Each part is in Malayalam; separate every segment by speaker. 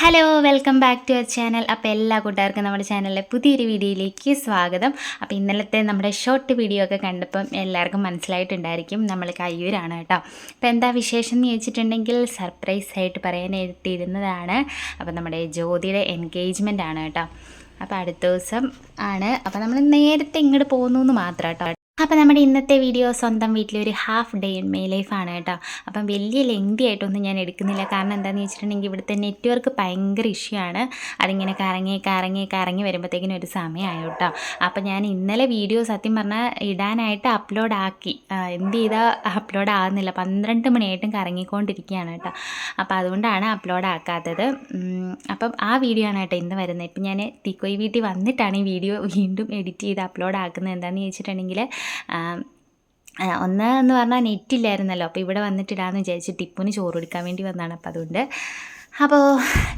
Speaker 1: Hello welcome back to our channel അപ്പോൾ എല്ലാ കൂട്ടുകാർക്കും നമ്മുടെ ചാനലിലെ പുതിയൊരു വീഡിയോയിലേക്ക് സ്വാഗതം. അപ്പോൾ ഇന്നലത്തെ നമ്മുടെ ഷോർട്ട് വീഡിയോ ഒക്കെ കണ്ടപ്പം എല്ലാവർക്കും മനസ്സിലായിട്ടുണ്ടായിരിക്കും നമ്മൾ കയ്യൂരാണ് കേട്ടോ. അപ്പോൾ എന്താ വിശേഷം എന്ന് ചോദിച്ചിട്ടുണ്ടെങ്കിൽ സർപ്രൈസ് ആയിട്ട് പറയാൻ എത്തിയിരുന്നതാണ് അപ്പോൾ നമ്മുടെ ജ്യോതിയുടെ എൻഗേജ്മെന്റ് ആണ് കേട്ടോ. അപ്പോൾ അടുത്ത ദിവസം ആണ്. അപ്പോൾ നമ്മൾ നേരത്തെ ഇങ്ങോട്ട് പോകുന്നു എന്ന് മാത്രം കേട്ടോ അപ്പോൾ നമ്മുടെ ഇന്നത്തെ വീഡിയോ സ്വന്തം വീട്ടിലൊരു ഹാഫ് ഡേ ഇൻ മേ ലൈഫാണ് കേട്ടോ. അപ്പം വലിയ ലെങ്തി ആയിട്ടൊന്നും ഞാൻ എടുക്കുന്നില്ല. കാരണം എന്താണെന്ന് വെച്ചിട്ടുണ്ടെങ്കിൽ ഇവിടുത്തെ നെറ്റ്വർക്ക് ഭയങ്കര ഇഷ്യൂ ആണ്. അതിങ്ങനെ കറങ്ങി കറങ്ങി കറങ്ങി വരുമ്പോഴത്തേക്കിനും ഒരു സമയമായി കേട്ടോ. അപ്പം ഞാൻ ഇന്നലെ വീഡിയോ സത്യം പറഞ്ഞാൽ ഇടാനായിട്ട് അപ്ലോഡ് ആക്കി. എന്ത് ചെയ്താൽ അപ്ലോഡ് ആകുന്നില്ല പന്ത്രണ്ട് മണിയായിട്ടും കറങ്ങിക്കൊണ്ടിരിക്കുകയാണ് കേട്ടോ. അപ്പോൾ അതുകൊണ്ടാണ് അപ്ലോഡ് ആക്കാത്തത്. അപ്പം ആ വീഡിയോ ആണ് കേട്ടോ ഇന്ന് വരുന്നത്. ഇപ്പം ഞാൻ തീക്കോയി വീട്ടിൽ വന്നിട്ടാണ് ഈ വീഡിയോ വീണ്ടും എഡിറ്റ് ചെയ്ത് അപ്ലോഡ് ആക്കുന്നത്. എന്താണെന്ന് ചോദിച്ചിട്ടുണ്ടെങ്കിൽ ഒന്ന് എന്ന് പറഞ്ഞാൽ നെറ്റില്ലായിരുന്നല്ലോ അപ്പോൾ ഇവിടെ വന്നിട്ടിടാന്ന് വിചാരിച്ച് ടിപ്പുന് ചോറ് കൊടുക്കാൻ വേണ്ടി വന്നതാണ്. അപ്പോൾ അതുകൊണ്ട് അപ്പോൾ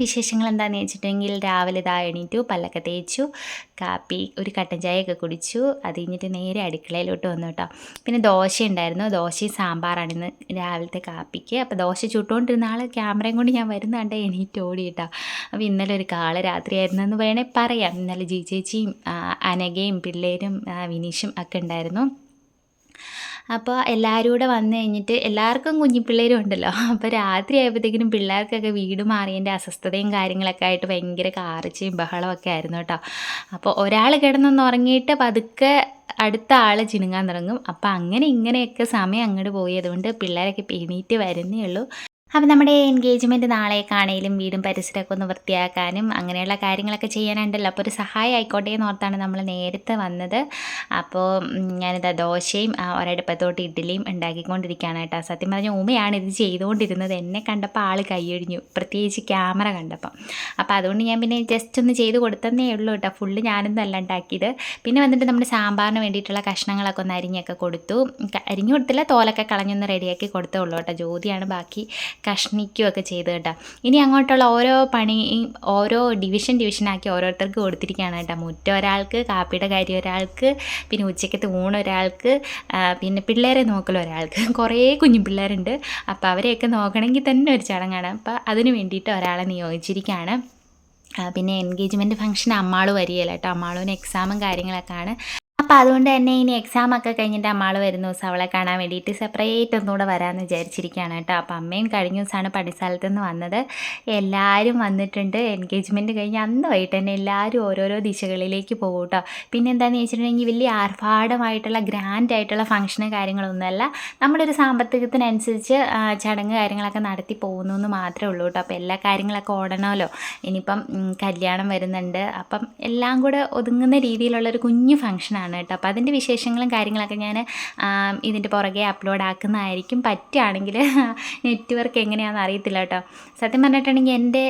Speaker 1: വിശേഷങ്ങൾ എന്താണെന്ന് വെച്ചിട്ടുണ്ടെങ്കിൽ രാവിലെ ഇതാ എണീറ്റു പല്ലൊക്കെ തേച്ചു കാപ്പി ഒരു കട്ടൻ ചായയൊക്കെ കുടിച്ചു. അത് കഴിഞ്ഞിട്ട് നേരെ അടുക്കളയിലോട്ട് വന്നു കേട്ടോ. പിന്നെ ദോശ ഉണ്ടായിരുന്നു ദോശയും സാമ്പാറാണ് ഇന്ന് രാവിലത്തെ കാപ്പിക്ക്. അപ്പോൾ ദോശ ചുട്ടുകൊണ്ടിരുന്ന ആൾ ക്യാമറയും കൊണ്ട് ഞാൻ വരുന്നുണ്ട് എണീറ്റ് ഓടി കേട്ടോ. അപ്പോൾ ഇന്നലെ ഒരു കാള രാത്രിയായിരുന്നു എന്ന് വേണേൽ പറയാം. ഇന്നലെ ജി ചേച്ചിയും അനഘയും പിള്ളേരും വിനീഷും ഒക്കെ ഉണ്ടായിരുന്നു. അപ്പോൾ എല്ലാവരും കൂടെ വന്നു കഴിഞ്ഞിട്ട് എല്ലാവർക്കും കുഞ്ഞിപ്പിള്ളേരും ഉണ്ടല്ലോ. അപ്പോൾ രാത്രി ആയപ്പോഴത്തേക്കിനും പിള്ളേർക്കൊക്കെ വീട് മാറിയതിന്റെ അസ്വസ്ഥതയും കാര്യങ്ങളൊക്കെ ആയിട്ട് ഭയങ്കര കാറിച്ചയും ബഹളമൊക്കെ ആയിരുന്നു കേട്ടോ. അപ്പോൾ ഒരാൾ കിടന്നൊന്ന് ഉറങ്ങിയിട്ട് പതുക്കെ അടുത്ത ആൾ ചിണുങ്ങാൻ തുടങ്ങും. അപ്പോൾ അങ്ങനെ ഇങ്ങനെയൊക്കെ സമയം അങ്ങോട്ട് പോയി. അതുകൊണ്ട് പിള്ളേരൊക്കെ എണീറ്റ് വരുന്നേ ഉള്ളൂ. അപ്പോൾ നമ്മുടെ എൻഗേജ്മെന്റ് നാളേക്കാണേലും വീടും പരിസരമൊക്കെ ഒന്ന് വൃത്തിയാക്കാനും അങ്ങനെയുള്ള കാര്യങ്ങളൊക്കെ ചെയ്യാനുണ്ടല്ലോ. അപ്പോൾ ഒരു സഹായം ആയിക്കോട്ടെ എന്ന് ഓർത്താണ് നമ്മൾ നേരത്തെ വന്നത്. അപ്പോൾ ഞാനിതാ ദോശയും ഒരടുപ്പത്തോട്ട് ഇഡ്ഡലിയും ഉണ്ടാക്കിക്കൊണ്ടിരിക്കുകയാണ് കേട്ടോ. സത്യം പറഞ്ഞ ഉമയാണ് ഇത് ചെയ്തുകൊണ്ടിരുന്നത്. എന്നെ കണ്ടപ്പോൾ ആൾ കൈയൊഴിഞ്ഞു. പ്രത്യേകിച്ച് ക്യാമറ കണ്ടപ്പം അപ്പോൾ അതുകൊണ്ട് ഞാൻ പിന്നെ ജസ്റ്റ് ഒന്ന് ചെയ്ത് കൊടുത്തന്നേ ഉള്ളൂ കേട്ടോ. ഫുള്ള് ഞാനൊന്നും അല്ല ഉണ്ടാക്കിയത്. പിന്നെ വന്നിട്ട് നമ്മുടെ സാമ്പാറിന് വേണ്ടിയിട്ടുള്ള കഷ്ണങ്ങളൊക്കെ ഒന്ന് അരിഞ്ഞൊക്കെ കൊടുത്തു. അരിഞ്ഞു കൊടുത്തില്ല തോലൊക്കെ കളഞ്ഞൊന്ന് റെഡിയാക്കി കൊടുത്തേ ഉള്ളൂ കേട്ടോ. ജ്യോതിയാണ് ബാക്കി കഷ്ണിക്കുകയൊക്കെ ചെയ്ത് കേട്ടോ. ഇനി അങ്ങോട്ടുള്ള ഓരോ പണി ഓരോ ഡിവിഷൻ ഡിവിഷനാക്കി ഓരോരുത്തർക്ക് കൊടുത്തിരിക്കുകയാണ് കേട്ടോ. മുറ്റം ഒരാൾക്ക് കാപ്പിയുടെ കാര്യം ഒരാൾക്ക് പിന്നെ ഉച്ചക്കത്തെ ഊണ് ഒരാൾക്ക് പിന്നെ പിള്ളേരെ നോക്കൽ ഒരാൾക്ക്. കുറേ കുഞ്ഞു പിള്ളേരുണ്ട്. അപ്പോൾ അവരെയൊക്കെ നോക്കണമെങ്കിൽ തന്നെ ഒരു ചടങ്ങാണ്. അപ്പോൾ അതിന് വേണ്ടിയിട്ട് ഒരാളെ നിയോഗിച്ചിരിക്കുകയാണ്. പിന്നെ എൻഗേജ്മെന്റ് ഫംഗ്ഷൻ അമ്മാൾ വരികയില്ല കേട്ടോ. അമ്മാളുവിന് എക്സാമും കാര്യങ്ങളൊക്കെയാണ്. അപ്പോൾ അതുകൊണ്ട് തന്നെ ഇനി എക്സാം ഒക്കെ കഴിഞ്ഞിട്ട് അമ്മാൾ വരുന്ന ദിവസം അവളെ കാണാൻ വേണ്ടിയിട്ട് സെപ്പറേറ്റ് ഒന്നുകൂടെ വരാമെന്ന് വിചാരിച്ചിരിക്കുകയാണ് കേട്ടോ. അപ്പോൾ അമ്മയും കഴിഞ്ഞ ദിവസമാണ് പണിസ്ഥലത്ത് നിന്ന് വന്നത്. എല്ലാവരും വന്നിട്ടുണ്ട്. എൻഗേജ്മെന്റ് കഴിഞ്ഞ് അന്ന് വൈകിട്ട് തന്നെ എല്ലാവരും ഓരോരോ ദിശകളിലേക്ക് പോകും കേട്ടോ. പിന്നെ എന്താണെന്ന് വെച്ചിട്ടുണ്ടെങ്കിൽ വലിയ ആർഭാടമായിട്ടുള്ള ഗ്രാൻഡ് ആയിട്ടുള്ള ഫംഗ്ഷന് കാര്യങ്ങളൊന്നുമല്ല. നമ്മുടെ ഒരു സാമ്പത്തികത്തിനനുസരിച്ച് ചടങ്ങ് കാര്യങ്ങളൊക്കെ നടത്തി പോകുന്നു എന്ന് മാത്രമേ ഉള്ളൂ കേട്ടോ. അപ്പോൾ എല്ലാ കാര്യങ്ങളൊക്കെ ഓടണമല്ലോ. ഇനിയിപ്പം കല്യാണം വരുന്നുണ്ട്. അപ്പം എല്ലാം കൂടെ ഒതുങ്ങുന്ന രീതിയിലുള്ളൊരു കുഞ്ഞു ഫംഗ്ഷനാണ് കേട്ടോ. അപ്പോൾ അതിന്റെ വിശേഷങ്ങളും കാര്യങ്ങളൊക്കെ ഞാൻ ഇതിന്റെ പുറകെ അപ്ലോഡ് ആക്കുന്നതായിരിക്കും. പറ്റുകയാണെങ്കിൽ നെറ്റ്വർക്ക് എങ്ങനെയാണെന്ന് അറിയത്തില്ല കേട്ടോ. സത്യം പറഞ്ഞിട്ടുണ്ടെങ്കിൽ എന്റെ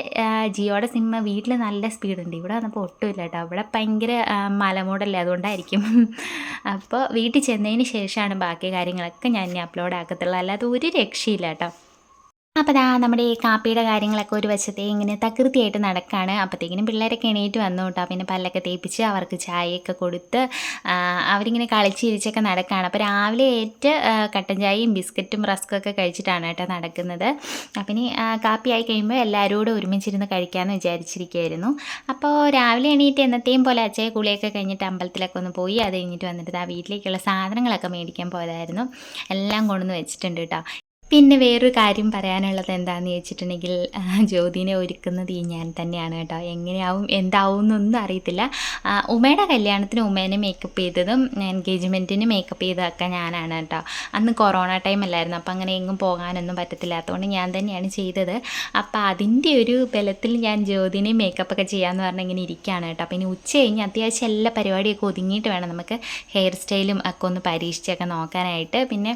Speaker 1: ജിയോയുടെ സിം വീട്ടിൽ നല്ല സ്പീഡുണ്ട്. ഇവിടെ വന്നപ്പോൾ ഒട്ടുമില്ല കേട്ടോ. ഇവിടെ ഭയങ്കര മലമൂടല്ലേ അതുകൊണ്ടായിരിക്കും. അപ്പോൾ വീട്ടിൽ ചെന്നതിന് ശേഷമാണ് ബാക്കി കാര്യങ്ങളൊക്കെ ഞാൻ അപ്ലോഡ് ആക്കത്തുള്ളൂ. അല്ലാതെ ഒരു രക്ഷയില്ല കേട്ടോ. അപ്പോൾ ദാ നമ്മുടെ ഈ കാപ്പിയുടെ കാര്യങ്ങളൊക്കെ ഒരു വശത്തെ ഇങ്ങനെ തകൃതിയായിട്ട് നടക്കുകയാണ് അപ്പോഴത്തേക്കിനും പിള്ളേരൊക്കെ എണീറ്റ് വന്നു കേട്ടോ. പിന്നെ പല്ലൊക്കെ തേപ്പിച്ച് അവർക്ക് ചായയൊക്കെ കൊടുത്ത് അവരിങ്ങനെ കളിച്ചിരിച്ചൊക്കെ നടക്കുകയാണ് അപ്പോൾ രാവിലെ ഏറ്റ് കട്ടൻ ചായയും ബിസ്ക്കറ്റും റസ്ക്കൊക്കെ കഴിച്ചിട്ടാണ് കേട്ടോ നടക്കുന്നത്. അപ്പം ഇനി കാപ്പിയായി കഴിയുമ്പോൾ എല്ലാവരോടും ഒരുമിച്ചിരുന്ന് കഴിക്കാമെന്ന് വിചാരിച്ചിരിക്കുകയായിരുന്നു അപ്പോൾ രാവിലെ എണീറ്റ് എന്നത്തെയും പോലെ അച്ഛയെ കുളിയൊക്കെ കഴിഞ്ഞിട്ട് അമ്പലത്തിലൊക്കെ ഒന്ന് പോയി അത് കഴിഞ്ഞിട്ട് വന്നിട്ട് ആ വീട്ടിലേക്കുള്ള സാധനങ്ങളൊക്കെ മേടിക്കാൻ പോയതായിരുന്നു. എല്ലാം കൊണ്ടുവന്ന് വെച്ചിട്ടുണ്ട് കേട്ടോ. പിന്നെ വേറൊരു കാര്യം പറയാനുള്ളത് എന്താണെന്ന് ചോദിച്ചിട്ടുണ്ടെങ്കിൽ ജ്യോതിനെ ഒരുക്കുന്നത് ഈ ഞാൻ തന്നെയാണ് കേട്ടോ. എങ്ങനെയാവും എന്താവും എന്നൊന്നും അറിയത്തില്ല ഉമയുടെ കല്യാണത്തിന് ഉമേനെ മേക്കപ്പ് ചെയ്തതും എൻഗേജ്മെന്റിന് മേക്കപ്പ് ചെയ്തതൊക്കെ ഞാനാണ് കേട്ടോ. അന്ന് കൊറോണ ടൈം അല്ലായിരുന്നു. അപ്പോൾ അങ്ങനെ എങ്ങും പോകാനൊന്നും പറ്റത്തില്ലാത്തതുകൊണ്ട് ഞാൻ തന്നെയാണ് ചെയ്തത്. അപ്പോൾ അതിന്റെ ഒരു ബലത്തിൽ ഞാൻ ജ്യോതിനെ മേക്കപ്പ് ഒക്കെ ചെയ്യാമെന്ന് പറഞ്ഞാൽ ഇങ്ങനെ ഇരിക്കുകയാണ് കേട്ടോ. അപ്പോൾ ഇനി ഉച്ച കഴിഞ്ഞ് അത്യാവശ്യം എല്ലാ പരിപാടിയൊക്കെ ഒതുങ്ങിയിട്ട് വേണം നമുക്ക് ഹെയർ സ്റ്റൈലും ഒക്കെ ഒന്ന് പരീക്ഷിച്ചൊക്കെ നോക്കാനായിട്ട്. പിന്നെ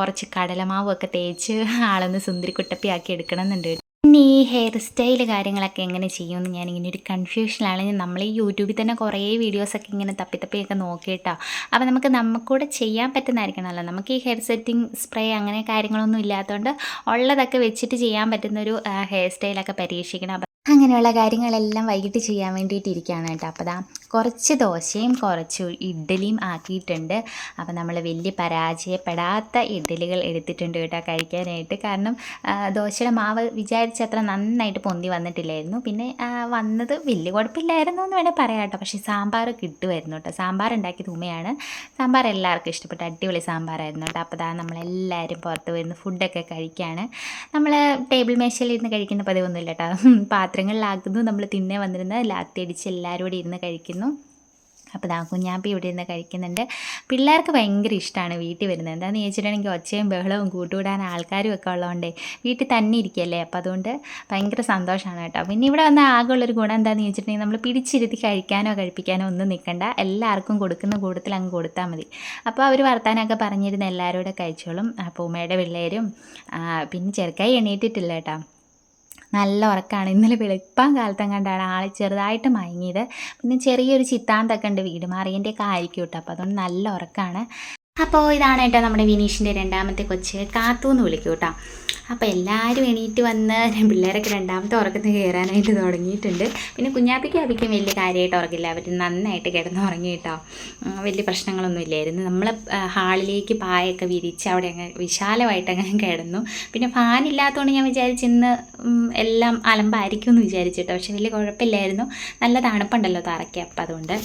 Speaker 1: കുറച്ച് കടലമാവും ഒക്കെ തേച്ച് ആളൊന്ന് സുന്ദരി കുട്ടപ്പിയാക്കി എടുക്കണം എന്നുണ്ട് പിന്നെ ഈ ഹെയർ സ്റ്റൈൽ കാര്യങ്ങളൊക്കെ എങ്ങനെ ചെയ്യുമെന്ന് ഞാനിങ്ങനെ ഒരു കൺഫ്യൂഷനിലാണ് നമ്മൾ ഈ യൂട്യൂബിൽ തന്നെ കുറേ വീഡിയോസൊക്കെ ഇങ്ങനെ തപ്പി തപ്പിയൊക്കെ നോക്കിയിട്ടോ. അപ്പോൾ നമുക്ക് നമുക്കൂടെ ചെയ്യാൻ പറ്റുന്നതായിരിക്കണമല്ലോ. നമുക്ക് ഈ ഹെയർ സെറ്റിംഗ് സ്പ്രേ അങ്ങനെ കാര്യങ്ങളൊന്നും ഇല്ലാത്തതുകൊണ്ട് ഉള്ളതൊക്കെ വെച്ചിട്ട് ചെയ്യാൻ പറ്റുന്നൊരു ഹെയർ സ്റ്റൈലൊക്കെ പരീക്ഷിക്കണം. അങ്ങനെയുള്ള കാര്യങ്ങളെല്ലാം വൈകിട്ട് ചെയ്യാൻ വേണ്ടിയിട്ടിരിക്കുകയാണ് കേട്ടോ. അപ്പോൾ ദാ കുറച്ച് ദോശയും കുറച്ച് ഇഡ്ഡലിയും ആക്കിയിട്ടുണ്ട്. അപ്പോൾ നമ്മൾ വലിയ പരാജയപ്പെടാത്ത ഇഡ്ഡലികൾ എടുത്തിട്ടുണ്ട് കേട്ടോ കഴിക്കാനായിട്ട്. കാരണം ദോശയുടെ മാവ് വിചാരിച്ചത്ര നന്നായിട്ട് പൊന്തി വന്നിട്ടില്ലായിരുന്നു. പിന്നെ വന്നത് വലിയ കുഴപ്പമില്ലായിരുന്നു എന്ന് വേണേൽ പറയാം കേട്ടോ. പക്ഷേ സാമ്പാർ കിട്ടുമായിരുന്നു കേട്ടോ. സാമ്പാർ ഉണ്ടാക്കിയത് ഉമ്മയാണ്. സാമ്പാർ എല്ലാവർക്കും ഇഷ്ടപ്പെട്ട. അടിപൊളി സാമ്പാറായിരുന്നു കേട്ടോ. അപ്പോൾ അതാണ് നമ്മളെല്ലാവരും പുറത്ത് വരുന്ന ഫുഡൊക്കെ കഴിക്കുകയാണ് നമ്മൾ ടേബിൾ മേശയിൽ ഇരുന്ന് കഴിക്കുന്ന പതിവൊന്നുമില്ല കേട്ടോ. പാത്രങ്ങളിലാക്കുന്നു. നമ്മൾ തിന്നെ വന്നിരുന്ന് ലാത്തിയടിച്ച് എല്ലാവരും കൂടി ഇരുന്ന് കഴിക്കുന്നു. അപ്പോൾ ദാ കുഞ്ഞാപ്പി ഇവിടെ ഇരുന്ന് കഴിക്കുന്നുണ്ട്. പിള്ളേർക്ക് ഭയങ്കര ഇഷ്ടമാണ് വീട്ടിൽ വരുന്നത്. എന്താണെന്ന് ചോദിച്ചിട്ടുണ്ടെങ്കിൽ ഒച്ചയും ബഹളവും കൂട്ടുകൂടാൻ ആൾക്കാരും ഒക്കെ ഉള്ളതുകൊണ്ടേ വീട്ടിൽ തന്നെ ഇരിക്കുകയല്ലേ? അപ്പോൾ അതുകൊണ്ട് ഭയങ്കര സന്തോഷമാണ് കേട്ടോ. പിന്നെ ഇവിടെ വന്ന ആകെയുള്ളൊരു ഗുണം എന്താണെന്ന് ചോദിച്ചിട്ടുണ്ടെങ്കിൽ നമ്മൾ പിടിച്ചിരുത്തി കഴിക്കാനോ കഴിപ്പിക്കാനോ ഒന്നും നിൽക്കണ്ട. എല്ലാവർക്കും കൊടുക്കുന്ന കൂട്ടത്തിൽ അങ്ങ് കൊടുത്താൽ മതി. അപ്പോൾ അവർ വർത്താനമൊക്കെ പറഞ്ഞിരുന്ന എല്ലാവരും കൂടെ കഴിച്ചോളും. അപ്പോൾ ഉമ്മയുടെ പിള്ളേരും പിന്നെ ചെറുക്കായി എണീറ്റിട്ടില്ല കേട്ടോ. നല്ല ഉറക്കമാണ് ഇന്നലെ വെളുപ്പാൻ കാലത്തും കണ്ടാണ് ആൾ ചെറുതായിട്ട് മയങ്ങിയത്. പിന്നെ ചെറിയൊരു ചിത്താന്തൊക്കെ ഉണ്ട് വീട് മാറിയതിന്റെയൊക്കെ ആയിരിക്കും കേട്ടോ. അപ്പോൾ അതുകൊണ്ട് നല്ല ഉറക്കമാണ് അപ്പോൾ ഇതാണ് കേട്ടോ നമ്മുടെ വിനീഷിന്റെ രണ്ടാമത്തെ കൊച്ച്. കാത്തു എന്ന് വിളിക്കും കേട്ടോ അപ്പോൾ എല്ലാവരും എണീറ്റ് വന്ന് പിള്ളേരൊക്കെ രണ്ടാമത്തെ ഉറക്കത്തിന് കയറാനായിട്ട് തുടങ്ങിയിട്ടുണ്ട്. പിന്നെ കുഞ്ഞാപ്പിക്ക് അപ്പിക്കും വലിയ കാര്യമായിട്ട് ഉറങ്ങില്ല അവർ നന്നായിട്ട് കിടന്ന് ഉറങ്ങി കേട്ടോ വലിയ പ്രശ്നങ്ങളൊന്നും ഇല്ലായിരുന്നു. നമ്മൾ ഹാളിലേക്ക് പായൊക്കെ വിരിച്ച് അവിടെ അങ്ങ് വിശാലമായിട്ട് അങ്ങനെ കിടന്നു. പിന്നെ ഫാൻ ഇല്ലാത്തതുകൊണ്ട് ഞാൻ വിചാരിച്ച് ഇന്ന് എല്ലാം അലമ്പായിരിക്കും എന്ന് വിചാരിച്ചിട്ടോ പക്ഷെ വലിയ കുഴപ്പമില്ലായിരുന്നു. നല്ല തണുപ്പുണ്ടല്ലോ തറയ്ക്ക് അപ്പം അതുകൊണ്ട്.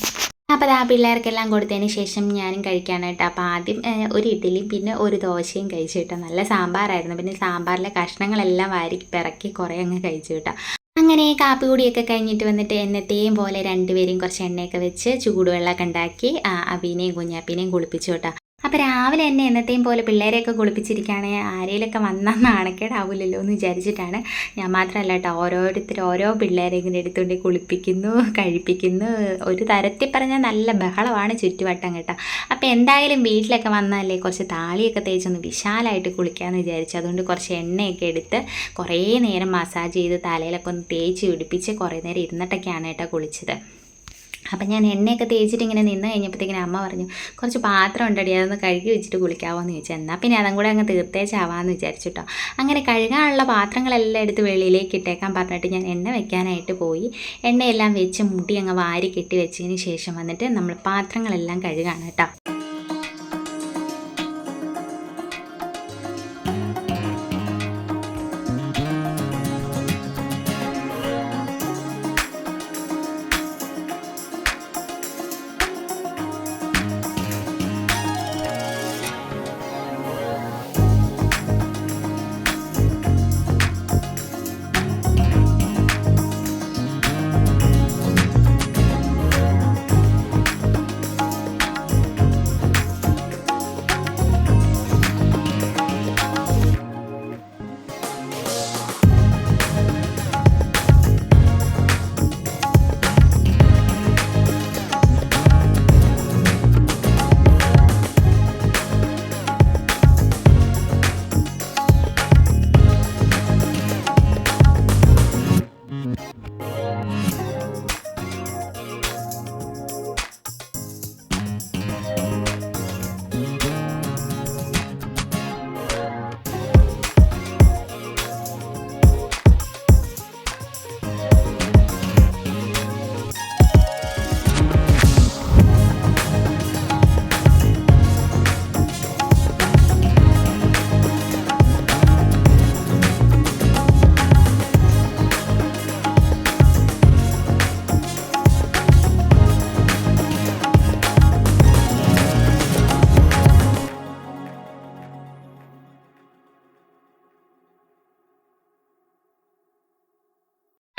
Speaker 1: അപ്പോൾ ആ പിള്ളേർക്കെല്ലാം കൊടുത്തതിന് ശേഷം ഞാനും കഴിക്കാനായിട്ട്. അപ്പോൾ ആദ്യം ഒരു ഇഡ്ഡലിയും പിന്നെ ഒരു ദോശയും കഴിച്ചു കേട്ടോ. നല്ല സാമ്പാറായിരുന്നു. പിന്നെ സാമ്പാറിലെ കഷ്ണങ്ങളെല്ലാം വാരി പിറക്കി കുറേ അങ്ങ് കഴിച്ചു കേട്ടോ. അങ്ങനെ കാപ്പി കൂടിയൊക്കെ കഴിഞ്ഞിട്ട് വന്നിട്ട് എന്നത്തെയും പോലെ രണ്ടുപേരെയും കുറച്ച് എണ്ണയൊക്കെ വെച്ച് ചൂടുവെള്ളമൊക്കെ ഉണ്ടാക്കി അബീനെയും കുഞ്ഞാപ്പിനെയും കുളിപ്പിച്ചു കേട്ടോ. അപ്പോൾ രാവിലെ തന്നെ എന്നത്തെയും പോലെ പിള്ളേരെയൊക്കെ കുളിപ്പിച്ചിരിക്കുകയാണ് ആരെയിലൊക്കെ വന്നാൽ നാണക്കേടാവില്ലല്ലോ എന്ന് വിചാരിച്ചിട്ടാണ്. ഞാൻ മാത്രമല്ല കേട്ടോ ഓരോരുത്തർ ഓരോ പിള്ളേരെ ഇങ്ങനെ എടുത്തുകൊണ്ട് കുളിപ്പിക്കുന്നു കഴിപ്പിക്കുന്നു. ഒരു തരത്തിൽ പറഞ്ഞാൽ നല്ല ബഹളമാണ് ചുറ്റുവട്ടം കേട്ടോ. അപ്പോൾ എന്തായാലും വീട്ടിലൊക്കെ വന്നാലേ കുറച്ച് താളിയൊക്കെ തേച്ചൊന്ന് വിശാലമായിട്ട് കുളിക്കാമെന്ന് വിചാരിച്ചു. അതുകൊണ്ട് കുറച്ച് എണ്ണയൊക്കെ എടുത്ത് കുറേ നേരം മസാജ് ചെയ്ത് തലയിലൊക്കെ ഒന്ന് തേച്ച് പിടിപ്പിച്ച് കുറേ നേരം ഇരുന്നിട്ടൊക്കെയാണ് കേട്ടോ കുളിച്ചത്. അപ്പം ഞാൻ എണ്ണയൊക്കെ തേച്ചിട്ട് ഇങ്ങനെ നിന്ന് കഴിഞ്ഞപ്പോഴത്തേക്കിനും അമ്മ പറഞ്ഞു കുറച്ച് പാത്രം ഉണ്ടടി അതൊന്ന് കഴുകി വെച്ചിട്ട് കുളിക്കാമോ എന്ന് ചോദിച്ചു. എന്നാൽ പിന്നെ അതും കൂടെ അങ്ങ് തീർത്തേച്ചാവാന്ന് വിചാരിച്ചു കേട്ടോ അങ്ങനെ കഴുകാനുള്ള പാത്രങ്ങളെല്ലാം എടുത്ത് വെളിയിലേക്ക് ഇട്ടേക്കാൻ പറഞ്ഞിട്ട് ഞാൻ എണ്ണ വെക്കാനായിട്ട് പോയി. എണ്ണയെല്ലാം വെച്ച് മുടി അങ്ങ് വാരി കെട്ടി വെച്ചതിന് ശേഷം വന്നിട്ട് നമ്മൾ പാത്രങ്ങളെല്ലാം കഴുകാണ് കേട്ടോ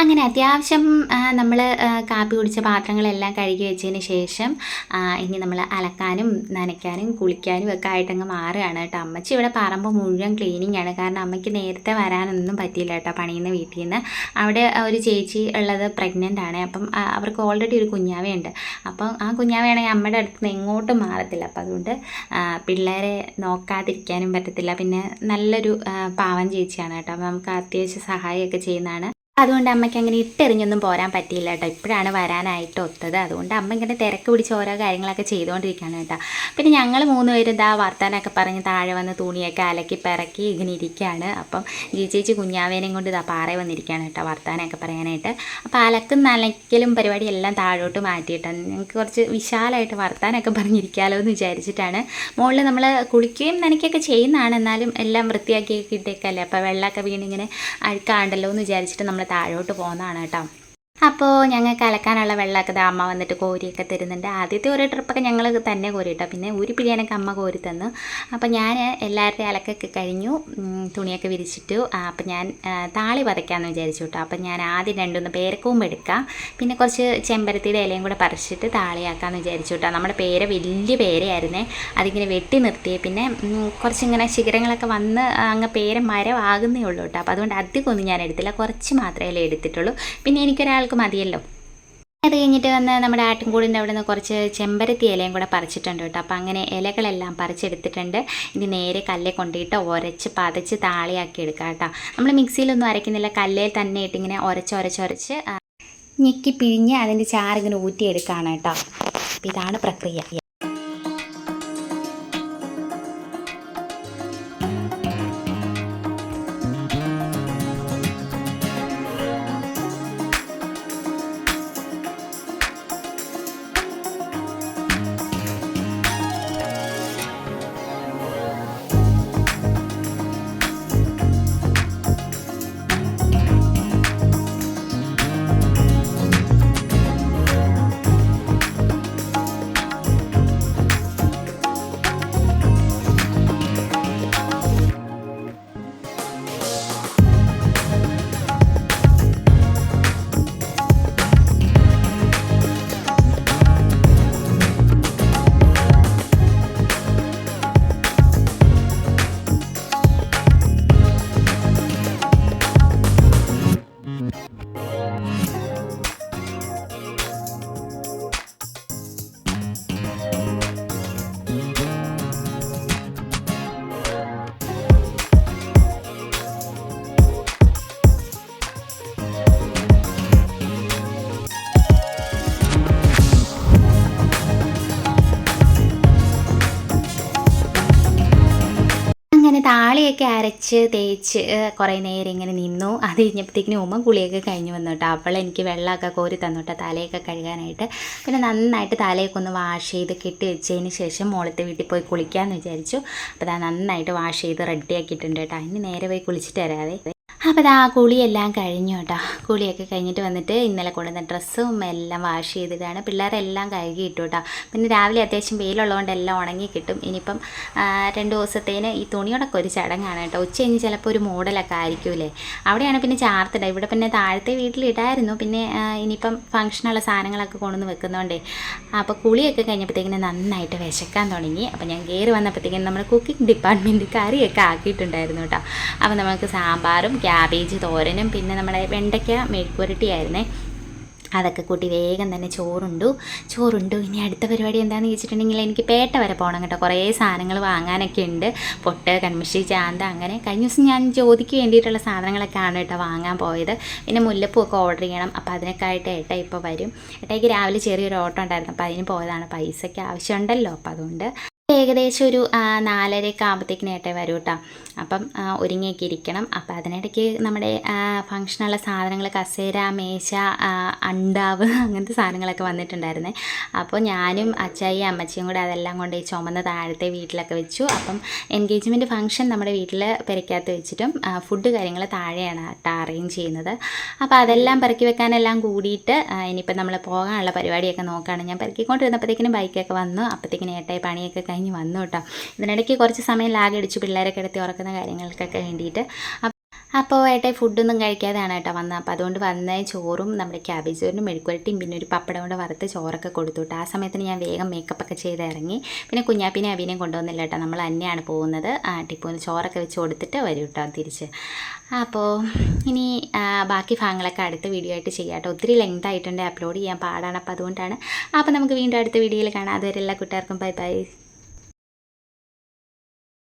Speaker 1: അങ്ങനെ അത്യാവശ്യം നമ്മൾ കാപ്പി കുടിച്ച പാത്രങ്ങളെല്ലാം കഴുകി വെച്ചതിന് ശേഷം ഇനി നമ്മൾ അലക്കാനും നനയ്ക്കാനും കുളിക്കാനും ഒക്കെ ആയിട്ടങ്ങ് മാറുകയാണ് കേട്ടോ. അമ്മച്ചി ഇവിടെ പറമ്പ് മുഴുവൻ ക്ലീനിങ് ആണ്. കാരണം അമ്മയ്ക്ക് നേരത്തെ വരാനൊന്നും പറ്റിയില്ല കേട്ടോ പണിയുന്ന വീട്ടിൽ നിന്ന്. അവിടെ ഒരു ചേച്ചി ഉള്ളത് പ്രഗ്നന്റ് ആണ്. അപ്പം അവർക്ക് ഓൾറെഡി ഒരു കുഞ്ഞാവയുണ്ട് അപ്പം ആ കുഞ്ഞാവയാണെങ്കിൽ അമ്മയുടെ അടുത്ത് നിന്ന് എങ്ങോട്ടും മാറത്തില്ല. അപ്പം അതുകൊണ്ട് പിള്ളേരെ നോക്കാതിരിക്കാനും പറ്റത്തില്ല. പിന്നെ നല്ലൊരു പാവം ചേച്ചിയാണ് കേട്ടോ. അപ്പം നമുക്ക് അത്യാവശ്യം സഹായമൊക്കെ ചെയ്യുന്നതാണ്. അതുകൊണ്ട് അമ്മയ്ക്ക് അങ്ങനെ ഇട്ടെറിഞ്ഞൊന്നും പോരാൻ പറ്റിയില്ല കേട്ടോ. ഇപ്പോഴാണ് വരാനായിട്ട് ഒത്തത്. അതുകൊണ്ട് അമ്മ ഇങ്ങനെ തിരക്ക് പിടിച്ച് ഓരോ കാര്യങ്ങളൊക്കെ ചെയ്തുകൊണ്ടിരിക്കുകയാണ് കേട്ടോ. പിന്നെ ഞങ്ങൾ മൂന്ന് പേരും ഇതാ വർത്താനൊക്കെ പറഞ്ഞ് താഴെ വന്ന് തുണിയൊക്കെ അലക്കി പിറക്കി ഇങ്ങനെ ഇരിക്കുകയാണ്. അപ്പം ജീജേച്ചി കുഞ്ഞാവേനെയും കൊണ്ട് ഇതാ പാറ വന്നിരിക്കുകയാണ് കേട്ടോ വർത്താനമൊക്കെ പറയാനായിട്ട്. അപ്പോൾ അലക്കും നനയ്ക്കലും പരിപാടി എല്ലാം താഴോട്ട് മാറ്റിയിട്ടാണ്. ഞങ്ങൾക്ക് കുറച്ച് വിശാലമായിട്ട് വർത്താനമൊക്കെ പറഞ്ഞിരിക്കാമല്ലോ എന്ന് വിചാരിച്ചിട്ടാണ്. മുകളിൽ നമ്മൾ കുളിക്കുകയും നനയ്ക്കുകയൊക്കെ ചെയ്യുന്നതാണ്. എന്നാലും എല്ലാം വൃത്തിയാക്കി ഇട്ടേക്കല്ലേ. അപ്പോൾ വെള്ളമൊക്കെ വീണിങ്ങനെ അഴുക്കാണ്ടല്ലോ എന്ന് വിചാരിച്ചിട്ട് നമ്മൾ താഴോട്ട് പോകുന്നതാണ് കേട്ടോ. അപ്പോൾ ഞങ്ങൾക്ക് അലക്കാനുള്ള വെള്ളമൊക്കെ ഇത് അമ്മ വന്നിട്ട് കോരിയൊക്കെ തരുന്നുണ്ട്. ആദ്യത്തെ ഒരു ട്രിപ്പൊക്കെ ഞങ്ങൾ തന്നെ കോരിട്ടോ പിന്നെ ഒരു പിടിയാനൊക്കെ അമ്മ കോരി തന്നു. അപ്പോൾ ഞാൻ എല്ലാവരുടെയും അലക്കൊക്കെ കഴിഞ്ഞു. തുണിയൊക്കെ വിരിച്ചിട്ടു. അപ്പോൾ ഞാൻ താളി പതയ്ക്കാമെന്ന് വിചാരിച്ചു കേട്ടോ അപ്പോൾ ഞാൻ ആദ്യം രണ്ടൊന്ന് പേരക്കവും എടുക്കാം. പിന്നെ കുറച്ച് ചെമ്പരത്തിയുടെ ഇലയും കൂടെ പറിച്ചിട്ട് താളിയാക്കാമെന്ന് വിചാരിച്ചു കേട്ടോ നമ്മുടെ പേര വലിയ പേരയായിരുന്നേ. അതിങ്ങനെ വെട്ടി നിർത്തിയേ. പിന്നെ കുറച്ചിങ്ങനെ ശിഖരങ്ങളൊക്കെ വന്ന് അങ്ങ് പേര മരമാകുന്നേ ഉള്ളൂ കേട്ടോ അപ്പോൾ അതുകൊണ്ട് അധികമൊന്നും ഞാൻ എടുത്തില്ല. കുറച്ച് മാത്രമേ എടുത്തിട്ടുള്ളൂ. പിന്നെ എനിക്കൊരാൾക്ക് മതിയല്ലോ. അത് കഴിഞ്ഞിട്ട് വന്ന് നമ്മുടെ ആട്ടിൻകൂടിന്റെ അവിടെ നിന്ന് കുറച്ച് ചെമ്പരത്തി ഇലയും കൂടെ പറിച്ചിട്ടുണ്ട് കേട്ടോ. അപ്പോൾ അങ്ങനെ ഇലകളെല്ലാം പറിച്ചെടുത്തിട്ടുണ്ട്. ഇനി നേരെ കല്ലേ കൊണ്ടിട്ട് ഉരച്ച് പതച്ച് താളിയാക്കി എടുക്കാം കേട്ടോ. നമ്മൾ മിക്സിയിലൊന്നും അരയ്ക്കുന്നില്ല. കല്ലേൽ തന്നെ ഇട്ട് ഇങ്ങനെ ഉരച്ച് ഉരച്ച് ഞെക്കി പിഴിഞ്ഞ് അതിന്റെ ചാറിങ്ങനെ ഊറ്റിയെടുക്കുകയാണ് കേട്ടോ. ഇതാണ് പ്രക്രിയ. അങ്ങനെ താളിയൊക്കെ അരച്ച് തേച്ച് കുറേ നേരം ഇങ്ങനെ നിന്നു. അത് കഴിഞ്ഞപ്പോഴത്തേക്കിനും ഉമ്മ കുളിയൊക്കെ കഴിഞ്ഞ് വന്നു കേട്ടോ. അവൾ എനിക്ക് വെള്ളമൊക്കെ കോരി തന്നു കേട്ടോ തലയൊക്കെ കഴുകാനായിട്ട്. പിന്നെ നന്നായിട്ട് തലയൊക്കെ ഒന്ന് വാഷ് ചെയ്ത് കെട്ടി വെച്ചതിന് ശേഷം മോളത്തെ വീട്ടിൽ പോയി കുളിക്കാമെന്ന് വിചാരിച്ചു. അപ്പോൾ നന്നായിട്ട് വാഷ് ചെയ്ത് റെഡിയാക്കിയിട്ടുണ്ട് കേട്ടോ. ഇനി നേരെ പോയി കുളിച്ചിട്ട് വരാവേ. അപ്പോൾ ദാ കുളിയെല്ലാം കഴിഞ്ഞു കേട്ടോ. കുളിയൊക്കെ കഴിഞ്ഞിട്ട് വന്നിട്ട് ഇന്നലെ കൊണ്ടുവന്ന ഡ്രസ്സും എല്ലാം വാഷ് ചെയ്തിട്ടാണ് പിള്ളേരെല്ലാം കഴുകി ഇട്ടു കേട്ടോ. പിന്നെ രാവിലെ അത്യാവശ്യം വെയിലുള്ളതുകൊണ്ട് എല്ലാം ഉണങ്ങി കിട്ടും. ഇനിയിപ്പം ആ, രണ്ട് ദിവസത്തേന് ഈ തുണിയോടൊക്കെ ഒരു ചടങ്ങാണ് കേട്ടോ. ഉച്ച കഴിഞ്ഞ് ചിലപ്പോൾ ഒരു മോഡലൊക്കെ ആയിരിക്കൂലേ അവിടെയാണ് പിന്നെ ചാർത്തിട ഇവിടെ പിന്നെ താഴത്തെ വീട്ടിലിടായിരുന്നു. പിന്നെ ആ, ഇനിയിപ്പം ഫംഗ്ഷനുള്ള സാധനങ്ങളൊക്കെ കൊണ്ടുവന്ന് വെക്കുന്നതുകൊണ്ടേ അപ്പോൾ കുളിയൊക്കെ കഴിഞ്ഞപ്പോഴത്തേക്കിന് നന്നായിട്ട് വിശക്കാൻ തുടങ്ങി. അപ്പോൾ ഞാൻ കയറി വന്നപ്പോഴത്തേക്കിനും നമ്മുടെ കുക്കിംഗ് ഡിപ്പാർട്ട്മെന്റ് കറിയൊക്കെ ആക്കിയിട്ടുണ്ടായിരുന്നു കേട്ടോ. അപ്പോൾ നമുക്ക് സാമ്പാറും ക്യാബേജ് തോരനും പിന്നെ നമ്മുടെ വെണ്ടയ്ക്ക മെഴുക്കുരട്ടിയായിരുന്നേ അതൊക്കെ കൂട്ടി വേഗം തന്നെ ചോറുണ്ടു. ചോറുണ്ടു. ഇനി അടുത്ത പരിപാടി എന്താണെന്ന് ചോദിച്ചിട്ടുണ്ടെങ്കിൽ എനിക്ക് പേട്ട വരെ പോകണം കേട്ടോ. കുറേ സാധനങ്ങൾ വാങ്ങാനൊക്കെ ഉണ്ട്. പൊട്ട് കൺമിഷി ചാന്ത അങ്ങനെ കഴിഞ്ഞ ദിവസം ഞാൻ ജ്യോതിക്ക് വേണ്ടിയിട്ടുള്ള സാധനങ്ങളൊക്കെയാണ് കേട്ടോ വാങ്ങാൻ പോയത്. പിന്നെ മുല്ലപ്പൂ ഒക്കെ ഓർഡർ ചെയ്യണം. അപ്പോൾ അതിനൊക്കെ ആയിട്ട് ഏട്ട ഇപ്പോൾ വരും. ഏട്ടയ്ക്ക് രാവിലെ ചെറിയൊരു ഓട്ടം ഉണ്ടായിരുന്നു. അപ്പോൾ അതിന് പോയതാണ്. പൈസയ്ക്ക് ആവശ്യമുണ്ടല്ലോ. അപ്പോൾ അതുകൊണ്ട് ഏകദേശം ഒരു നാലരയൊക്കെ ആകുമ്പോഴത്തേക്കിന് ഏട്ടേ വരും കേട്ടോ അപ്പം ഒരുങ്ങിയൊക്കെ ഇരിക്കണം. അപ്പം അതിനിടയ്ക്ക് നമ്മുടെ ഫങ്ഷനുള്ള സാധനങ്ങൾ കസേര മേശ അണ്ടാവ് അങ്ങനത്തെ സാധനങ്ങളൊക്കെ വന്നിട്ടുണ്ടായിരുന്നേ. അപ്പോൾ ഞാനും അച്ചായി അമ്മച്ചിയും കൂടെ അതെല്ലാം കൊണ്ട് ഈ ചുമന്ന താഴത്തെ വീട്ടിലൊക്കെ വെച്ചു. അപ്പം എൻഗേജ്മെന്റ് ഫംഗ്ഷൻ നമ്മുടെ വീട്ടിൽ പെരക്കകത്ത് വെച്ചിട്ടും ഫുഡ് കാര്യങ്ങൾ താഴെയാണ് കേട്ടോ അറേഞ്ച് ചെയ്യുന്നത്. അപ്പോൾ അതെല്ലാം പെറുക്കി വെക്കാനെല്ലാം കൂടിയിട്ട് ഇനിയിപ്പോൾ നമ്മൾ പോകാനുള്ള പരിപാടിയൊക്കെ നോക്കുകയാണ് ഞാൻ പെറുക്കിക്കൊണ്ടിരുന്നപ്പോഴത്തേക്കിനും ബൈക്കൊക്കെ വന്നു. അപ്പോഴത്തേക്കിനും ഏട്ടായി പണിയൊക്കെ കഴിഞ്ഞ് വന്നു കേട്ടോ. ഇതിനിടയ്ക്ക് കുറച്ച് സമയം ലാഗ് അടിച്ചു പിള്ളേരെ കിടത്തി ഉറക്കുന്ന കാര്യങ്ങൾക്കൊക്കെ വേണ്ടിയിട്ട്. അപ്പ- അപ്പോൾ ഏട്ടായി ഫുഡൊന്നും കഴിക്കാതെയാണ് കേട്ടോ വന്നത്. അപ്പോൾ അതുകൊണ്ട് വന്ന ചോറും നമ്മുടെ ക്യാബേജ് ചോറിനും മെഴുക്കുവരട്ടിയും പിന്നെ ഒരു പപ്പടം കൊണ്ട് വറുത്ത് ചോറൊക്കെ കൊടുത്തു കേട്ടോ. ആ സമയത്തിന് ഞാൻ വേഗം മേക്കപ്പ് ഒക്കെ ചെയ്ത് ഇറങ്ങി. പിന്നെ കുഞ്ഞാപ്പിനെ അവിനെയും കൊണ്ടുവന്നില്ല കേട്ടോ. നമ്മൾ തന്നെയാണ് പോകുന്നത്. ആ ടിപ്പൂന് ചോറൊക്കെ വെച്ച് കൊടുത്തിട്ട് വരും കേട്ടോ തിരിച്ച്. അപ്പോൾ ഇനി ബാക്കി ഭാഗങ്ങളൊക്കെ അടുത്ത വീഡിയോ ആയിട്ട് ചെയ്യാം കേട്ടോ. ഒത്തിരി ലെങ്ത് ആയിട്ടുണ്ട്. അപ്ലോഡ് ചെയ്യാൻ പാടാണ്. അപ്പോൾ അതുകൊണ്ടാണ്. അപ്പോൾ നമുക്ക് വീണ്ടും അടുത്ത വീഡിയോയിൽ കാണാം. അതുവരെ എല്ലാ കൂട്ടുകാർക്കും ബൈ ബൈ